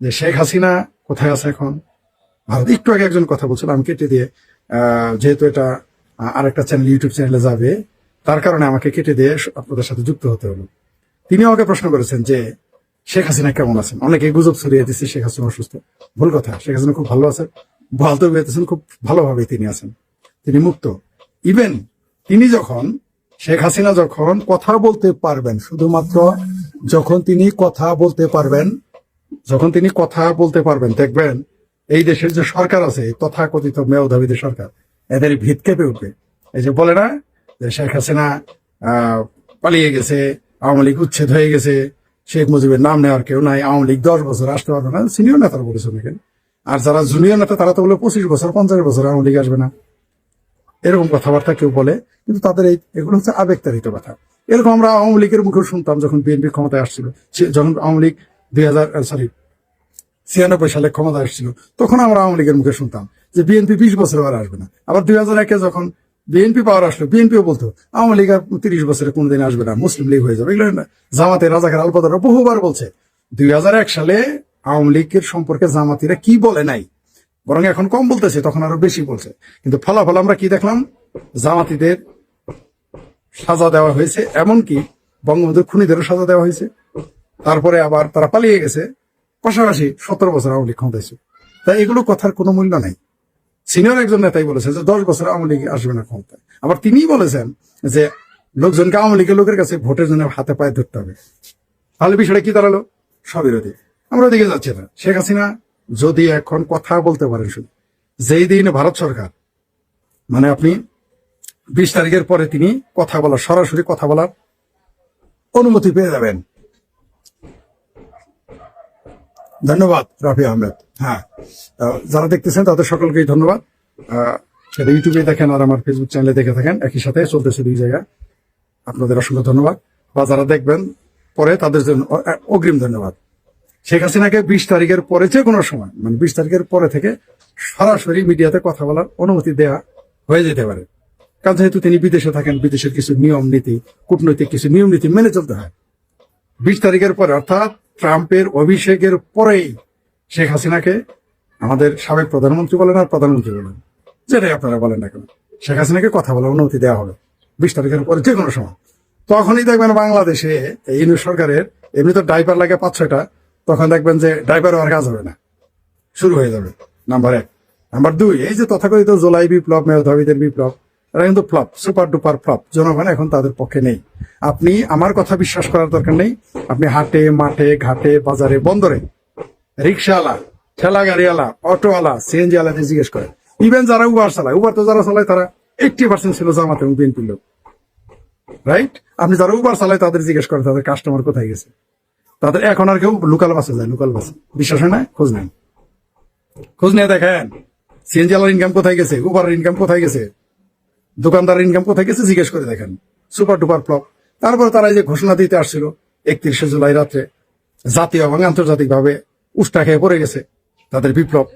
যে শেখ হাসিনা কোথায় আছে এখন? ভারত একটু আগে একজন কথা বলছিল আমি কেটে দিয়ে যেহেতু এটা আহ, আরেকটা চ্যানেল ইউটিউব চ্যানেলে যাবে তার কারণে আমাকে কেটে দিয়ে আপনাদের সাথে যুক্ত হতে হলো। তিনি আমাকে প্রশ্ন করেছেন যে শেখ হাসিনা কেমন আছেন? অনেকে গুজব ছড়িয়ে দিচ্ছে শেখ হাসিনা অসুস্থ। ভুল কথা শেখ হাসিনা খুব ভালো আছেন বলতে পেরেছেন খুব ভালোভাবে তিনি আছেন। তিনি মুক্ত। ইভেন তিনি যখন শেখ হাসিনা যখন কথা বলতে পারবেন শুধুমাত্র যখন তিনি কথা বলতে পারবেন যখন তিনি কথা বলতে পারবেন, দেখবেন এই দেশের যে সরকার আছে তথাকথিত মেয়ধাবিদের সরকার, এদের ভিত কেঁপে উঠবে। এই যে বলে না যে শেখ হাসিনা পালিয়ে গেছে, আওয়ামী লীগ উচ্ছেদ হয়ে গেছে, শেখ মুজিবের নাম নেওয়ার কেউ নাই, আওয়ামী লীগ দশ বছর আসতে পারবে না, সিনিয়র নেতারা বলেছে অনেকে আর যারা জুনিয়র নেতা, তারা তো বলে পঁচিশ বছর, পঞ্চাশ বছর আওয়ামী লীগ আসবে না। এরকম কথাবার্তা কেউ বলে, কিন্তু তাদের এই, এগুলো হচ্ছে আবেগতাড়িত কথা। এরকম আমরা আওয়ামী লীগের মুখে শুনতাম যখন বিএনপি ক্ষমতায় আসছিল যখন আওয়ামী লীগ দুই হাজার সরি ছিয়ানব্বই সালে ক্ষমতায় আসছিল। তখন আমরা আওয়ামী লীগের মুখে শুনতাম যে বিএনপি বিশ বছর আর আসবে না। আবার দুই হাজার একে যখন বিএনপি পাওয়ার আসলো, বিএনপিও বলতো, আওয়ামী লীগ তিরিশ বছরে কোনোদিন আসবে না, মুসলিম লীগ হয়ে যাবে। এগুলো। জামাতে রাজাকার আলপদারা বহুবার বলছে। দুই হাজার এক সালে আওয়ামী লীগের সম্পর্কে জামাতিরা কি বলে নাই? বরং এখন কম বলতেছে, তখন আরও বেশি বলছে। কিন্তু ফলাফল আমরা কি দেখলাম? জামাতিদের সাজা দেওয়া হয়েছে, এমনকি বঙ্গবন্ধুর খুনিদেরও সাজা দেওয়া হয়েছে। তারপরে আবার তারা পালিয়ে গেছে। পাশাপাশি সতেরো বছর আওয়ামী লীগ ক্ষমতায় ছিল। তাই এগুলো কথার কোনো মূল্য নাই। সিনিয়র একজন নেতাই বলেছে যে দশ বছর আওয়ামী লীগ আসবে না ক্ষমতায়। আবার তিনিই বলেছেন যে লোকজনকে আওয়ামী লীগের লোকের কাছে ভোটের জন্য হাতে পায়ে ধরতে হবে। তাহলে বিষয়টা কি দাঁড়াল? সবিরোধী আমরা ওদিকে যাচ্ছি না। শেখ হাসিনা যদি এখন কথা বলতে পারেন শুধু, যেই দিন ভারত সরকার মানে আপনি বিশ তারিখের পরে তিনি কথা বলার, সরাসরি কথা বলার অনুমতি পেয়ে যাবেন। ধন্যবাদ, রাফি আহমেদ। হ্যাঁ যারা দেখতেছেন, তাদের সকলকেই ধন্যবাদ। সেটা ইউটিউবে দেখেন আর আমার ফেসবুক চ্যানেলে দেখে থাকেন, একই সাথে চলতেছে দুই জায়গা আপনাদের অসংখ্য ধন্যবাদ। বা যারা দেখবেন পরে, তাদের জন্য অগ্রিম ধন্যবাদ। শেখ হাসিনাকে বিশ তারিখের পরে যে কোনো সময় মানে বিশ তারিখের পরে থেকে সরাসরি মিডিয়াতে কথা বলার অনুমতি দেয়া হয়ে যেতে পারে। কারণ যেহেতু তিনি বিদেশে থাকেন, বিদেশের কিছু নিয়ম নীতি, কূটনৈতিক কিছু নিয়ম নীতি মেনে চলতে হয়। বিশ তারিখের পরে, অর্থাৎ ট্রাম্পের অভিষেকের পরেই শেখ হাসিনাকে আমাদের সাবেক প্রধানমন্ত্রী বলেন আর প্রধানমন্ত্রী বলেন। যেটাই আপনারা বলেন না কেন। শেখ হাসিনাকে কথা বলার অনুমতি দেওয়া হবে। বিশ তারিখের পরে যে কোনো সময়। তখনই দেখবেন বাংলাদেশে এই সরকারের, এমনি তো ড্রাইভার লাগে পাঁচ ছয়টা, তখন দেখবেন যে ড্রাইভার আর কাজ হবে না। শুরু হয়ে যাবে। নাম্বার এক। নাম্বার দুই, এই যে তথাকথিত জোলাই বিপ্লব মেয়ধাবীদের বিপ্লব এরা কিন্তু ফ্লপ, সুপার ডুপার ফ্লপ, জনগণ এখন তাদের পক্ষে নেই। আপনি আমার কথা বিশ্বাস করার দরকার নেই। আপনি হাটে, মাঠে, ঘাটে, বাজারে, বন্দরে, রিক্সাওয়ালা ঠেলা গাড়িওয়ালা অটোওয়ালা ওয়ালাদের জিজ্ঞেস করে ইভেন যারা উবার চালায় উবার তো যারা চালায়, তারা এইটটি পার্সেন্ট ছিল জামাত এবং বিএনপির লোক। রাইট আপনি যারা উবার চালায়, তাদের জিজ্ঞেস করেন, তাদের কাস্টমার কোথায় গেছে? তাদের এখন আর কেউ লোকাল বাসে যায় লোকাল বাসে বিশ্বাস হয় না? খোঁজ নেন। খোঁজ নিয়ে দেখেন সিএনজি ওয়ালার ইনকাম কোথায় গেছে? উবারের ইনকাম কোথায় গেছে? দোকানদারের ইনকাম কোথায় গেছে জিজ্ঞেস করে দেখেন। সুপার ডুপার ফ্লপ তারপরে তারা যে ঘোষণা দিতে আসছিল, একত্রিশে জুলাই রাত্রে, জাতীয় এবং আন্তর্জাতিক ভাবে উষ্টা খেয়ে পড়ে গেছে, তাদের বিপ্লব।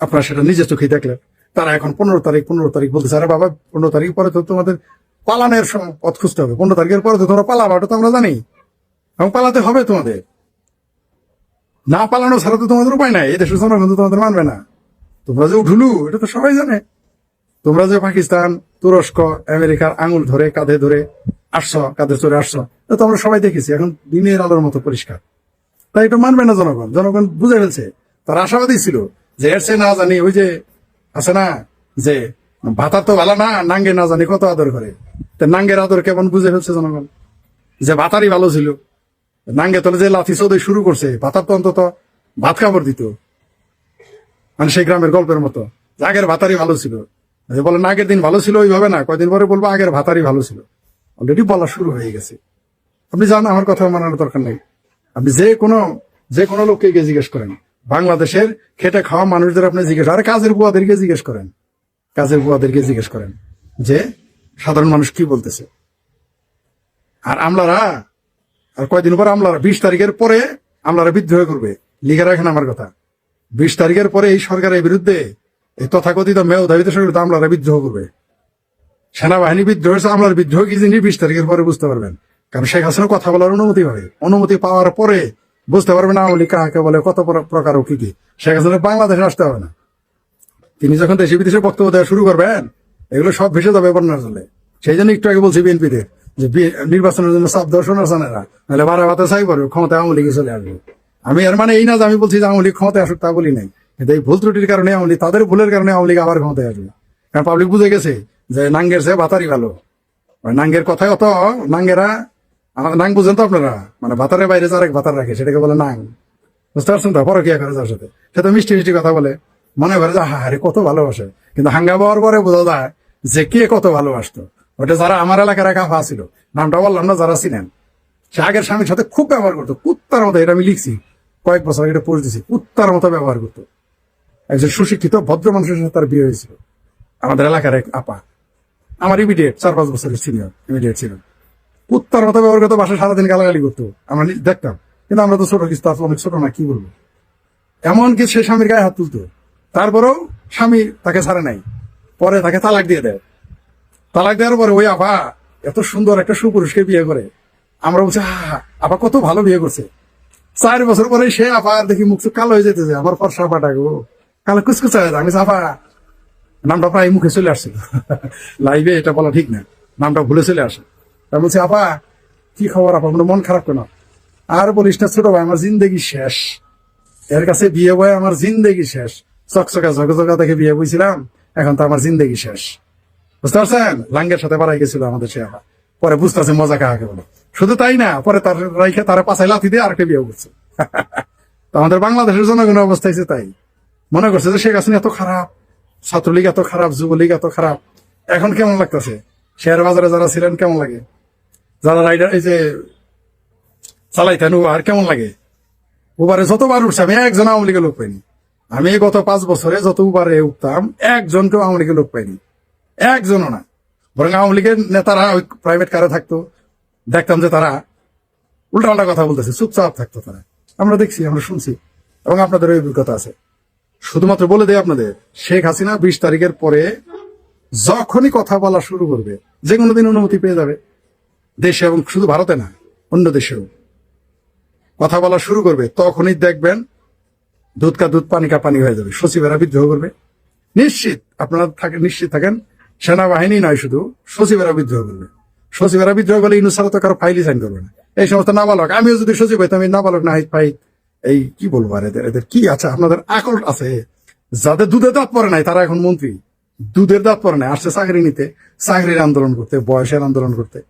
আপনারা সেটা নিজে চোখেই দেখলেন। তারা এখন পনেরো তারিখ পনেরো তারিখ বলতেছে, আরে বাবা, পনেরো তারিখ পরে তো তোমাদের পালানের পথ খুঁজতে হবে। পনেরো তারিখের পরে তো তোমরা পালাবা তো আমরা জানি। এবং পালাতে হবে তোমাদের। না পালানো ছাড়া তো তোমাদের উপায় নাই। এই দেশের জনগণ তো তোমাদের মানবে না। তোমরা যে উঠুলু, এটা তো সবাই জানে। তোমরা যে পাকিস্তান, তুরস্ক, আমেরিকার আঙুল ধরে, কাঁধে ধরে আসছো, কাঁধে চড়ে আসছো তো আমরা সবাই দেখেছি। এখন দিনের আলোর মতো পরিষ্কার। তাই এটা মানবে না জনগণ। জনগণ বুঝে ফেলছে। তার আশাবাদী ছিল যে এর না জানি ওই যে আছে না, যে ভাতা তো ভালো না, নাঙ্গে না জানি কত আদর করে। তো নাঙ্গের আদর কেমন বুঝে ফেলছে জনগণ? যে ভাতারই ভালো ছিল। নাঙ্গে তলে যে লাথি চৌধুরী শুরু করছে, ভাতার তো অন্তত ভাত খাবার দিত। মানে সেই গ্রামের গল্পের মতো। আগের ভাতারই ভালো ছিল। বলেন আগের দিন ভালো ছিল, ওইভাবে না। কয়দিন পরে বলব, আগের ভাতারই ভালো ছিল। অলরেডি বলা শুরু হয়ে গেছে। আপনি জান আমার কথা মানার দরকার নেই। আপনি যে কোনো যে কোনো লোককে গিয়ে জিজ্ঞেস করেন। বাংলাদেশের খেটে খাওয়া মানুষদের আপনি জিজ্ঞেস আরে, কাজের বুয়াদেরকে জিজ্ঞেস করেন। কাজের বুয়াদেরকে জিজ্ঞেস করেন যে, সাধারণ মানুষ কি বলতেছে? আর আমলারা, আর কয়দিন পর আমলারা, বিশ তারিখের পরে আমলারা বিদ্রোহ করবে। লিখে রাখেন আমার কথা। বিশ তারিখের পরে এই সরকারের বিরুদ্ধে এই তথাকথিত মেয়ধাবিত সরকার আমলারা বিদ্রোহ করবে। সেনাবাহিনী বিদ্রোহ হয়েছে, আমলার বিদ্রোহ কি জিনিস? বিশ তারিখের পরে বুঝতে পারবেন। কারণ শেখ হাসিনা কথা বলার অনুমতি হবে অনুমতি পাওয়ার পরে বুঝতে পারবে না আওয়ামী কাকে বলে, কত প্রকার ও কি কি। শেখ হাসিনা বাংলাদেশে আসতে হবে না। তিনি যখন দেশে বিদেশে বক্তব্য দেওয়া শুরু করবেন, এগুলো সব ভেসে যাবে বন্যার জলে। সেই জন্য একটু আগে বলছি বিএনপিতে যে নির্বাচনের জন্য সব দর্শন আছে না। নাহলে বারা বাতে চাই পারবে ক্ষমতা আওয়ামী লীগে চলে আসবে। আমি এর মানে এই না যে আমি বলছি যে আওয়ামী লীগ ক্ষমতায় আসুক তা বলি নাই। কিন্তু এই ভুল ত্রুটির কারণে আওয়ামী লীগ তাদের ভুলের কারণে আওয়ামী লীগ আবার ক্ষমতায় আসবে। কারণ পাবলিক বুঝে গেছে যে নাঙ্গের চেয়ে ভাতারি ভালো। ওই নাঙ্গের কথায় অত নাঙ্গেরা নাং বুঝেন তো আপনারা? মানে ভাতারের বাইরে যার এক ভাতার রাখে, সেটাকে বলে নাং। বুঝতে পারছেন তো? পরকিয়া করে যার সাথে। সে তো মিষ্টি মিষ্টি কথা বলে। মনে করে যে হ্যাঁ কত ভালোবাসে। কিন্তু হাঙ্গা পাওয়ার পরে বোঝা যায় যে কে কত ভালোবাসতো। ওটা যারা আমার এলাকার একা ছিল, নামটা বললাম না, যারা ছিলেন। সে আগের স্বামীর সাথে খুব ব্যবহার করতো। কুত্তার মতো, এটা আমি লিখছি, কয়েক বছর এটা পড়ে দিছি কুত্তার মতো ব্যবহার করতো। একজন সুশিক্ষিত ভদ্র মানুষের সাথে তার বিয়ে হয়েছিল। আমাদের এলাকার এক আপা। আমার ইমিডিয়েট চার পাঁচ বছরের সিনিয়র ইমিডিয়েট ছিল কুত্তার মতো ব্যবহার করতো বাসায় সারাদিন গালাগালি করতো। আমরা দেখতাম। কিন্তু আমরা তো ছোট কিছু তো আসলে অনেক ছোট না, কি বলব? এমনকি সে স্বামীর গায়ে হাত তুলতো। তারপরেও স্বামী তাকে ছাড়ে নাই। পরে তাকে তালাক দিয়ে দেয়। তালাক দেওয়ার পরে ওই আপা এত সুন্দর একটা সুপুরুষকে বিয়ে করে। আমরা বলছি আপা কত ভালো বিয়ে করছে। চার বছর পরে সে আপা আর দেখি মুখ কালো হয়ে যেতেছে আমার ফর্সা আপাটা গো। কালো কুচকুচা হয়ে। আমি আপা নামটা প্রায় মুখে চলে আসছিল। লাইভে এটা বলা ঠিক না, নামটা ভুলে চলে আসে। আমি বলছি, আপা, কি খবর আপা? আপনার মন খারাপ কেন? আর বলিস না, ছোট ভাই, আমার জিন্দেগি শেষ। এর কাছে বিয়ে বয় আমার জিন্দেগি শেষ। চকচকা ঝকঝকা দেখে বিয়ে বইছিলাম, এখন তো আমার জিন্দেগি শেষ। বুঝতে পারছেন? লাঙ্গের সাথে বাড়াই গেছিল আমাদের সে আপা। পরে বুঝতে বুঝতেছে মজা কাহাকে বলে। শুধু তাই না, পরে তার রাইখে তারা পাশায় লাথি দিয়ে আরেকটা বিয়ে করছে। তো আমাদের বাংলাদেশের জনগণের অবস্থা হয়েছে তাই। মনে করছে যে শেখ হাসিনা এত খারাপ, ছাত্রলীগ এত খারাপ, যুবলীগ এত খারাপ। এখন কেমন লাগতেছে? শেয়ার বাজারে যারা ছিলেন, কেমন লাগে? যারা রাইডার এই যে চালাইতেন আর কেমন লাগে? উবারে যতবার উঠছে, আমি একজন আওয়ামী লীগের লোক পাইনি। আমি গত পাঁচ বছরে যত উবারে উঠতাম একজনকেও আওয়ামী লীগের লোক পাইনি। একজনও না। বরং আওয়ামী লীগের নেতারা ওই প্রাইভেট কারে থাকতো। দেখতাম যে তারা উল্টা উল্টা কথা বলতেছে, চুপচাপ থাকতো তারা। আমরা দেখছি, আমরা শুনছি। এবং আপনাদের অভিজ্ঞতা আছে। শুধুমাত্র বলে দেয় আপনাদের, শেখ হাসিনা বিশ তারিখের পরে যখনই কথা বলা শুরু করবে, যে কোনো দিন অনুমতি পেয়ে যাবে। দেশে এবং শুধু ভারতে না, অন্য দেশেও। কথা বলা শুরু করবে, তখনই দেখবেন দুধ কা দুধ, পানি কা পানি হয়ে যাবে। সচিবেরা বিদ্রোহ করবে। নিশ্চিত, আপনারা থাকেন নিশ্চিত থাকেন, সেনাবাহিনী নয় শুধু, সচিবেরা বিদ্রোহ করবে। সচিবেরা বিদ্রোহ করলে ইনুসারা তো কারও ফাইলি সাইন করবে না। এই সমস্ত নাবালক, আমিও যদি সচিব হইতাম এই নাবালক না হাইত পাই এই কি বলব আর এদের এদের কি আছে? আপনাদের আকল আছে। যাদের দুধের দাঁত পরে নাই, তারা এখন মন্ত্রী। দুধের দাঁত পরে নাই, আসছে চাকরি নিতে, চাকরির আন্দোলন করতে, বয়সের আন্দোলন করতে।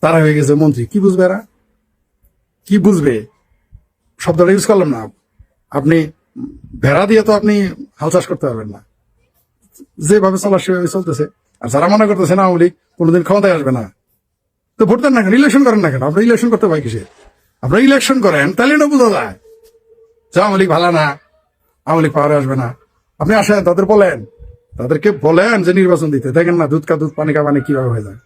তারা হয়ে গেছে মন্ত্রী। কি বুঝবে এরা? কি বুঝবে? শব্দটা ইউজ করলাম না। আপনি ভেড়া দিয়ে তো আপনি হাল চাষ করতে পারবেন না। যেভাবে চলার সেভাবে চলতেছে। আর যারা মনে করতেছে না, আওয়ামী লীগ কোনোদিন ক্ষমতায় আসবে না। তো ভোট দেন না কেন? ইলেকশন করেন না কেন? আপনি ইলেকশন করতে পাই কিসে? আপনারা ইলেকশন করেন, তাহলে না বোঝা যায় যে আওয়ামী লীগ ভালো না, আওয়ামী লীগ পাওয়ারে আসবে না। আপনি আসেন, তাদের বলেন। তাদেরকে বলেন যে নির্বাচন দিতে। দেখেন না দুধ কা দুধ, পানি কা পানি কীভাবে হয়ে যায়।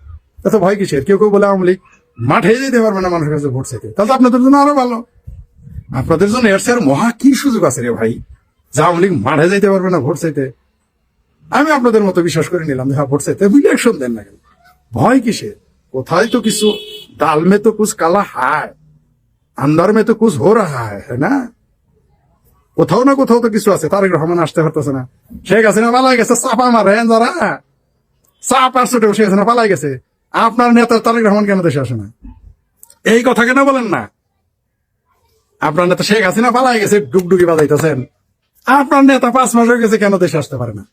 এত ভয় কিসের? কেউ কেউ বলে আওয়ামী লীগ মাঠে যেতে পারবে না মানুষের কাছে ভোট চাইতে। তাহলে আপনাদের জন্য আরও ভালো। আপনাদের জন্য এর চেয়ে আর মহা কি সুযোগ আছে রে ভাই? যে আওয়ামী লীগ মাঠে যাইতে পারবে না ভোট চাইতে। আমি আপনাদের মতো বিশ্বাস করে নিলাম যে হ্যাঁ ভোট চাইতে। ইলেকশন দেন না কেন? ভয় কিসের? কোথায় তো কিছু? ডালমে তো কুছ কালা হায় আন্দার মে তো কুছ হো রাহা কোথাও না কোথাও তো কিছু আছে তারেক রহমান আসতে পারতেছে না শেখ হাসিনা পালাই গেছে চাপা মারেন যারা চাপা ছুটে শেখ হাসিনা পালাই গেছে আপনার নেতা তারেক রহমান কেন দেশে আসে না এই কথা কেন বলেন না আপনার নেতা শেখ হাসিনা পালাই গেছে ডুগডুগি বাজাইতেছেন আপনার নেতা পাঁচ মাস হয়ে গেছে কেন দেশে আসতে পারে না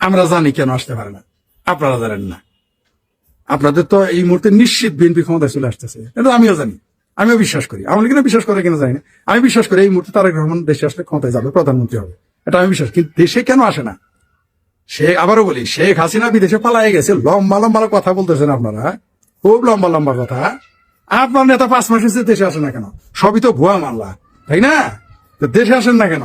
আমরা জানি কেন আসতে পারে না। আপনারা জানেন না। আপনাদের তো এই মুহূর্তে নিশ্চিত বিএনপি ক্ষমতায় চলে আসতেছে। এটা আমিও জানি। আমিও বিশ্বাস করি। আমার কিনা বিশ্বাস করে কিনা জানি না। আমি বিশ্বাস করি এই মুহূর্তে তারেক রহমান দেশে আসলে ক্ষমতায় যাবে, প্রধানমন্ত্রী হবে। এটা আমি বিশ্বাস কিন্তু দেশে কেন আসে না? সে আবারও বলি, শেখ হাসিনা বিদেশে পালাই গেছে। লম্বা লম্বা কথা বলতেছেন আপনারা। খুব লম্বা লম্বা কথা। আপনার নেতা পাঁচ মাস হয়েছে, দেশে আসে না কেন? সবই তো ভুয়া মামলা, তাই না? দেশে আসেন না কেন?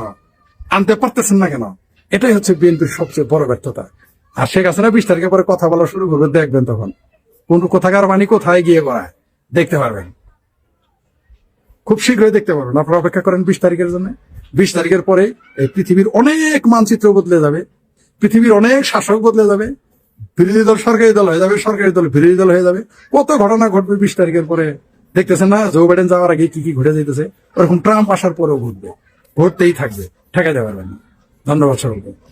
আনতে পারতেছেন না কেন? এটাই হচ্ছে বিএনপির সবচেয়ে বড় ব্যর্থতা। আর শেখ হাসিনা বিশ তারিখের পরে কথা বলা শুরু করবে, দেখবেন তখন। কোন কোথাকার বাণী কোথায় গিয়ে করায় দেখতে পারবেন। খুব শীঘ্রই দেখতে পারবেন। আপনারা অপেক্ষা করেন বিশ তারিখের জন্য। বিশ তারিখের পরে এই পৃথিবীর অনেক মানচিত্র বদলে যাবে। পৃথিবীর অনেক শাসক বদলে যাবে। বিরোধী দল সরকারি দল হয়ে যাবে, সরকারি দল বিরোধী দল হয়ে যাবে। কত ঘটনা ঘটবে বিশ তারিখের পরে? দেখতেছেন না? জো বাইডেন যাওয়ার আগে কি কি ঘটে যেতেছে ওরকম ট্রাম্প আসার পরেও ঘটবে। ঘটতেই থাকবে। ঠেকা না। ধন্যবাদ সকলকে।